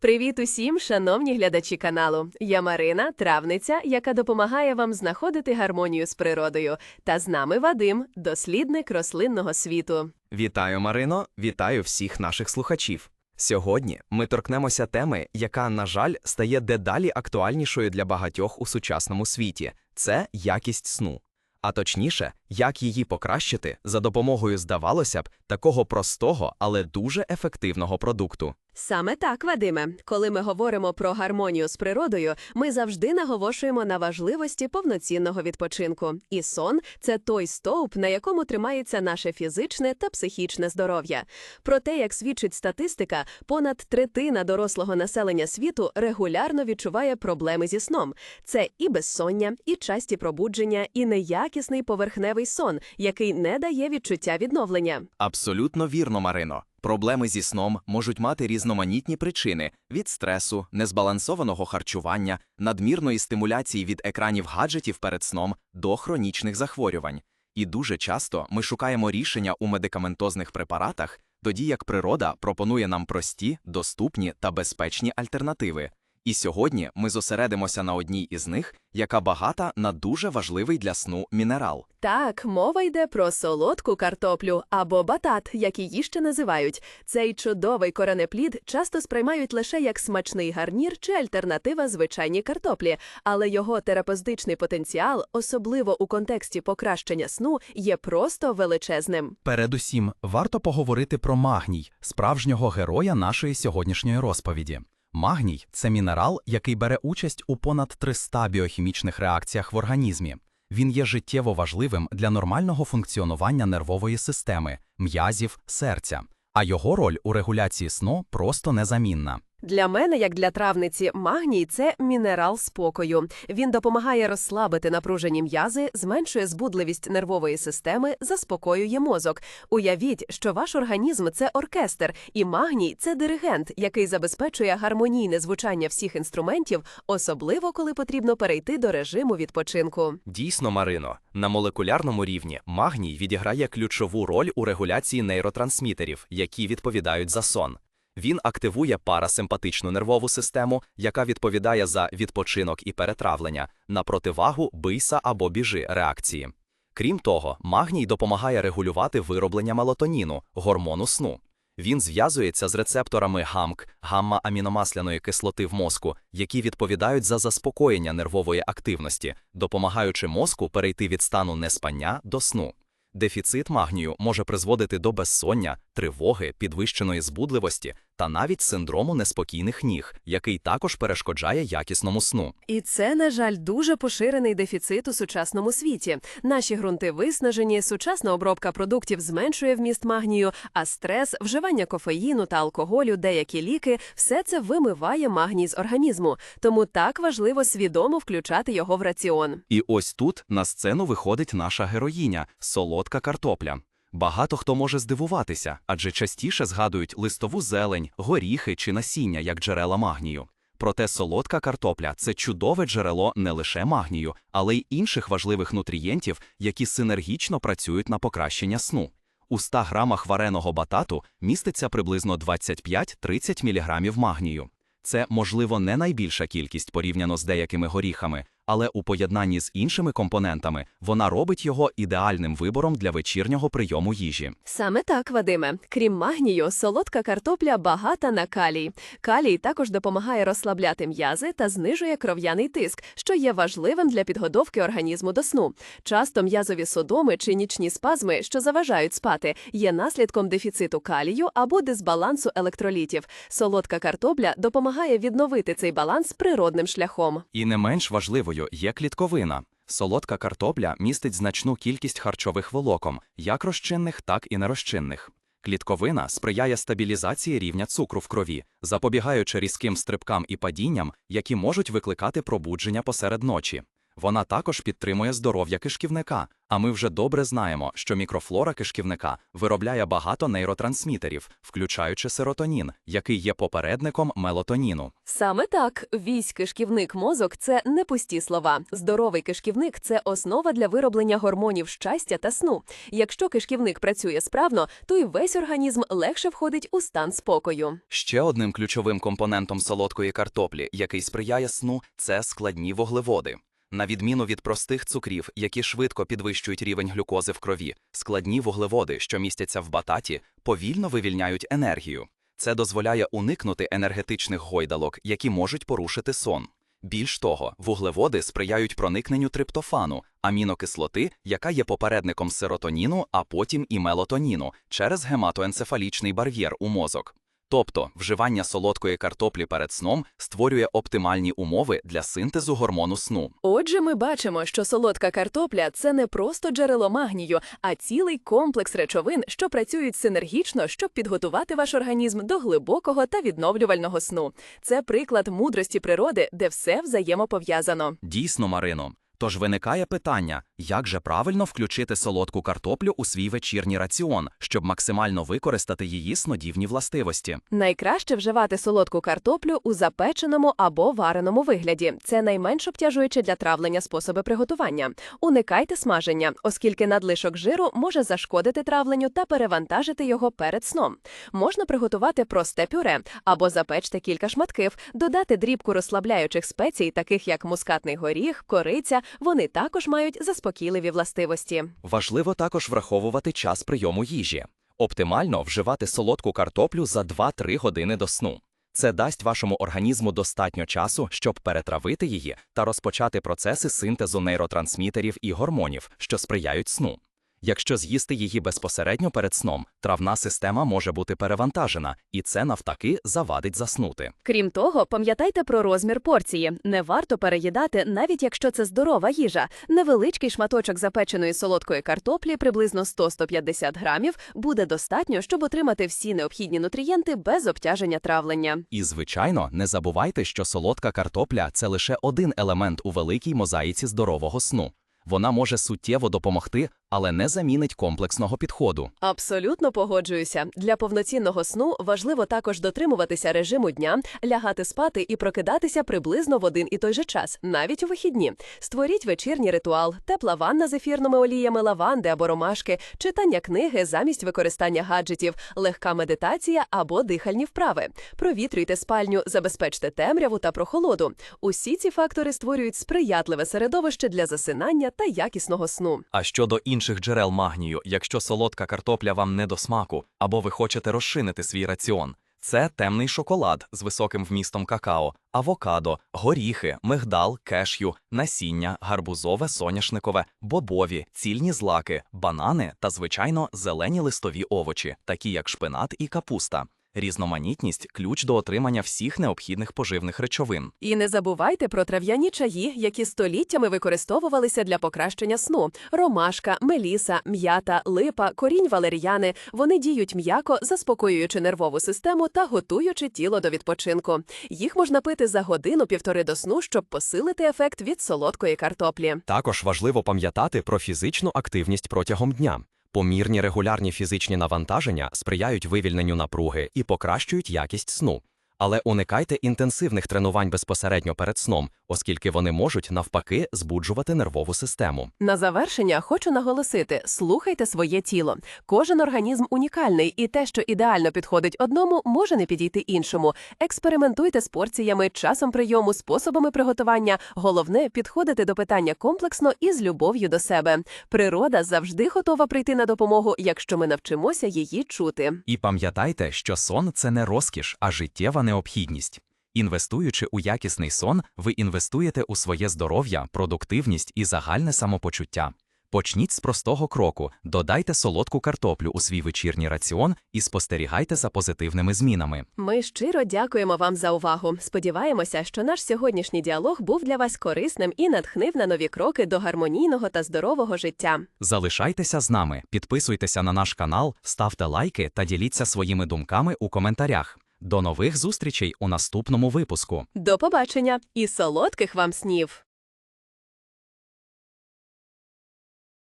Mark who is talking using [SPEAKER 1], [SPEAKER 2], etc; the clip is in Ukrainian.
[SPEAKER 1] Привіт усім, шановні глядачі каналу. Я Марина, травниця, яка допомагає вам знаходити гармонію з природою. Та з нами Вадим, дослідник рослинного світу.
[SPEAKER 2] Вітаю, Марино, вітаю всіх наших слухачів. Сьогодні ми торкнемося теми, яка, на жаль, стає дедалі актуальнішою для багатьох у сучасному світі це якість сну. А точніше, як її покращити за допомогою, здавалося б, такого простого, але дуже ефективного продукту.
[SPEAKER 1] Саме так, Вадиме. Коли ми говоримо про гармонію з природою, ми завжди наголошуємо на важливості повноцінного відпочинку. І сон це той стовп, на якому тримається наше фізичне та психічне здоров'я. Проте, як свідчить статистика, понад третина дорослого населення світу регулярно відчуває проблеми зі сном. Це і безсоння, і часті пробудження, і неякісний поверхневий сон, який не дає відчуття відновлення.
[SPEAKER 2] Абсолютно вірно, Марино. Проблеми зі сном можуть мати різноманітні причини від стресу, незбалансованого харчування, надмірної стимуляції від екранів гаджетів перед сном до хронічних захворювань. І дуже часто ми шукаємо рішення у медикаментозних препаратах, тоді як природа пропонує нам прості, доступні та безпечні альтернативи. І сьогодні ми зосередимося на одній із них, яка багата на дуже важливий для сну мінерал.
[SPEAKER 1] Так, мова йде про солодку картоплю або батат, як її ще називають. Цей чудовий коренеплід часто сприймають лише як смачний гарнір чи альтернатива звичайній картоплі, але його терапевтичний потенціал, особливо у контексті покращення сну, є просто величезним.
[SPEAKER 3] Передусім, варто поговорити про магній, справжнього героя нашої сьогоднішньої розповіді. Магній це мінерал, який бере участь у понад 300 біохімічних реакціях в організмі. Він є життєво важливим для нормального функціонування нервової системи, м'язів, серця, а його роль у регуляції сну просто незамінна.
[SPEAKER 1] Для мене, як для травниці, магній це мінерал спокою. Він допомагає розслабити напружені м'язи, зменшує збудливість нервової системи, заспокоює мозок. Уявіть, що ваш організм це оркестр, і магній це диригент, який забезпечує гармонійне звучання всіх інструментів, особливо коли потрібно перейти до режиму відпочинку.
[SPEAKER 2] Дійсно, Марино, на молекулярному рівні магній відіграє ключову роль у регуляції нейротрансмітерів, які відповідають за сон. Він активує парасимпатичну нервову систему, яка відповідає за відпочинок і перетравлення, на противагу бийся або біжи реакції. Крім того, магній допомагає регулювати вироблення мелатоніну, гормону сну. Він зв'язується з рецепторами ГАМК, гамма-аміномасляної кислоти в мозку, які відповідають за заспокоєння нервової активності, допомагаючи мозку перейти від стану неспання до сну. Дефіцит магнію може призводити до безсоння, тривоги, підвищеної збудливості та навіть синдрому неспокійних ніг, який також перешкоджає якісному сну.
[SPEAKER 1] І це, на жаль, дуже поширений дефіцит у сучасному світі. Наші ґрунти виснажені, сучасна обробка продуктів зменшує вміст магнію, а стрес, вживання кофеїну та алкоголю, деякі ліки все це вимиває магній з організму. Тому так важливо свідомо включати його в раціон.
[SPEAKER 2] І ось тут на сцену виходить наша героїня солодка картопля. Багато хто може здивуватися, адже частіше згадують листову зелень, горіхи чи насіння як джерела магнію. Проте солодка картопля це чудове джерело не лише магнію, але й інших важливих нутрієнтів, які синергічно працюють на покращення сну. У 100 грамах вареного батату міститься приблизно 25-30 мг магнію. Це, можливо, не найбільша кількість порівняно з деякими горіхами, але у поєднанні з іншими компонентами вона робить його ідеальним вибором для вечірнього прийому їжі.
[SPEAKER 1] Саме так, Вадиме. Крім магнію, солодка картопля багата на калій. Калій також допомагає розслабляти м'язи та знижує кров'яний тиск, що є важливим для підготовки організму до сну. Часто м'язові судоми чи нічні спазми, що заважають спати, є наслідком дефіциту калію або дисбалансу електролітів. Солодка картопля допомагає відновити цей баланс природним шляхом.
[SPEAKER 2] І не менш важливою є клітковина. Солодка картопля містить значну кількість харчових волокон, як розчинних, так і нерозчинних. Клітковина сприяє стабілізації рівня цукру в крові, запобігаючи різким стрибкам і падінням, які можуть викликати пробудження посеред ночі. Вона також підтримує здоров'я кишківника, а ми вже добре знаємо, що мікрофлора кишківника виробляє багато нейротрансмітерів, включаючи серотонін, який є попередником мелатоніну.
[SPEAKER 1] Саме так, вісь кишківник мозок це не пусті слова. Здоровий кишківник це основа для вироблення гормонів щастя та сну. Якщо кишківник працює справно, то й весь організм легше входить у стан спокою.
[SPEAKER 2] Ще одним ключовим компонентом солодкої картоплі, який сприяє сну, це складні вуглеводи. На відміну від простих цукрів, які швидко підвищують рівень глюкози в крові, складні вуглеводи, що містяться в бататі, повільно вивільняють енергію. Це дозволяє уникнути енергетичних гойдалок, які можуть порушити сон. Більш того, вуглеводи сприяють проникненню триптофану, амінокислоти, яка є попередником серотоніну, а потім і мелатоніну, через гематоенцефалічний бар'єр у мозок. Тобто, вживання солодкої картоплі перед сном створює оптимальні умови для синтезу гормону сну.
[SPEAKER 1] Отже, ми бачимо, що солодка картопля це не просто джерело магнію, а цілий комплекс речовин, що працюють синергічно, щоб підготувати ваш організм до глибокого та відновлювального сну. Це приклад мудрості природи, де все взаємопов'язано.
[SPEAKER 2] Дійсно, Марино. Тож виникає питання, як же правильно включити солодку картоплю у свій вечірній раціон, щоб максимально використати її снодівні властивості.
[SPEAKER 1] Найкраще вживати солодку картоплю у запеченому або вареному вигляді. Це найменш обтяжуюче для травлення способи приготування. Уникайте смаження, оскільки надлишок жиру може зашкодити травленню та перевантажити його перед сном. Можна приготувати просте пюре або запечте кілька шматків, додати дрібку розслабляючих спецій, таких як мускатний горіх, кориця. Вони також мають заспокійливі властивості.
[SPEAKER 2] Важливо також враховувати час прийому їжі. Оптимально вживати солодку картоплю за 2-3 години до сну. Це дасть вашому організму достатньо часу, щоб перетравити її та розпочати процеси синтезу нейротрансмітерів і гормонів, що сприяють сну. Якщо з'їсти її безпосередньо перед сном, травна система може бути перевантажена, і це навтаки завадить заснути.
[SPEAKER 1] Крім того, пам'ятайте про розмір порції. Не варто переїдати, навіть якщо це здорова їжа. Невеличкий шматочок запеченої солодкої картоплі, приблизно 100-150 грамів, буде достатньо, щоб отримати всі необхідні нутрієнти без обтяження травлення.
[SPEAKER 2] І, звичайно, не забувайте, що солодка картопля це лише один елемент у великій мозаїці здорового сну. Вона може суттєво допомогти, але не замінить комплексного підходу.
[SPEAKER 1] Абсолютно погоджуюся. Для повноцінного сну важливо також дотримуватися режиму дня, лягати спати і прокидатися приблизно в один і той же час, навіть у вихідні. Створіть вечірній ритуал, тепла ванна з ефірними оліями лаванди або ромашки, читання книги замість використання гаджетів, легка медитація або дихальні вправи. Провітрюйте спальню, забезпечте темряву та прохолоду. Усі ці фактори створюють сприятливе середовище для засинання та якісного сну.
[SPEAKER 2] А щодо інших джерел магнію, якщо солодка картопля вам не до смаку, або ви хочете розшинити свій раціон, це темний шоколад з високим вмістом какао, авокадо, горіхи, мигдал, кешю, насіння, гарбузове, соняшникове, бобові, цільні злаки, банани та, звичайно, зелені листові овочі, такі як шпинат і капуста. Різноманітність ключ до отримання всіх необхідних поживних речовин.
[SPEAKER 1] І не забувайте про трав'яні чаї, які століттями використовувалися для покращення сну: ромашка, меліса, м'ята, липа, корінь валеріяни. Вони діють м'яко, заспокоюючи нервову систему та готуючи тіло до відпочинку. Їх можна пити за годину-півтори до сну, щоб посилити ефект від солодкої картоплі.
[SPEAKER 4] Також важливо пам'ятати про фізичну активність протягом дня. Помірні регулярні фізичні навантаження сприяють вивільненню напруги і покращують якість сну. Але уникайте інтенсивних тренувань безпосередньо перед сном, оскільки вони можуть навпаки збуджувати нервову систему.
[SPEAKER 1] На завершення хочу наголосити: слухайте своє тіло. Кожен організм унікальний, і те, що ідеально підходить одному, може не підійти іншому. Експериментуйте з порціями, часом прийому, способами приготування. Головне підходити до питання комплексно і з любов'ю до себе. Природа завжди готова прийти на допомогу, якщо ми навчимося її чути.
[SPEAKER 2] І пам'ятайте, що сон це не розкіш, а життєва необхідність. Інвестуючи у якісний сон, ви інвестуєте у своє здоров'я, продуктивність і загальне самопочуття. Почніть з простого кроку, додайте солодку картоплю у свій вечірній раціон і спостерігайте за позитивними змінами.
[SPEAKER 1] Ми щиро дякуємо вам за увагу. Сподіваємося, що наш сьогоднішній діалог був для вас корисним і натхнив на нові кроки до гармонійного та здорового життя.
[SPEAKER 2] Залишайтеся з нами, підписуйтеся на наш канал, ставте лайки та діліться своїми думками у коментарях. До нових зустрічей у наступному випуску.
[SPEAKER 1] До побачення і солодких вам снів!